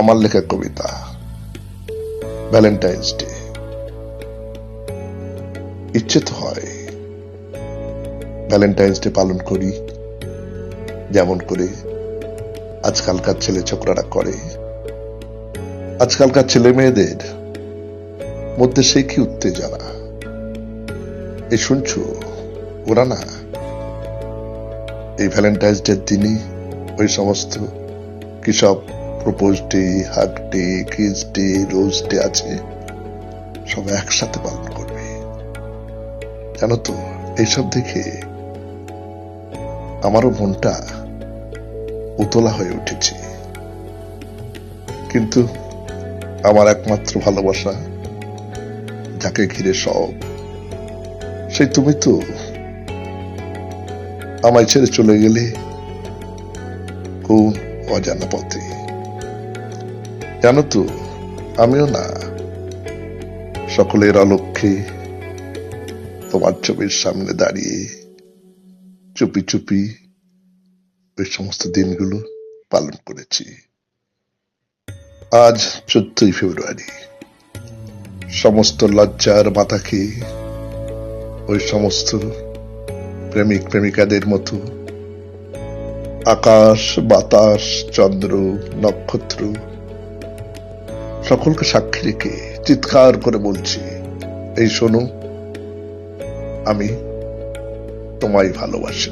আমার লেখা কবিতা Valentine's day ইচ্ছে তো হয় ভ্যালেন্টাইন্স ডে পালন করি, যেমন করে আজকালকার ছেলে ছোকরারা করে। আজকালকার ছেলে মেয়েদের মধ্যে সেই কি উত্তেজনা? এই শুনছো, ওরা না এই ভ্যালেন্টাইন্স ডের দিনই ওই সমস্ত কি propose day hug day kiss day rose day আছে। সব একসাথে পালন করবে। জানো তো, এইসব দেখে আমারও মনটা উতলা হয়ে উঠেছে। কিন্তু আমার একমাত্র ভালোবাসা, যাকে ঘিরে সব, সেই তুমি তো। আমায় ছেড়ে চলে গেলে কোন অজানা পথে? জানো তো? আমিও না। সকলের অলক্ষ্যে তোমার ছবির সামনে দাঁড়িয়ে চুপি চুপি ওই সমস্ত দিনগুলো পালন করেছি। আজ চোদ্দই ফেব্রুয়ারি। সমস্ত লজ্জার মাথা খেয়ে ওই সমস্ত প্রেমিক প্রেমিকাদের মতো আকাশ, বাতাস, চন্দ্র, নক্ষত্র সকলকে সাক্ষী রেখে চিৎকার করে বলছি এই শোনো আমি তোমায় ভালোবাসি।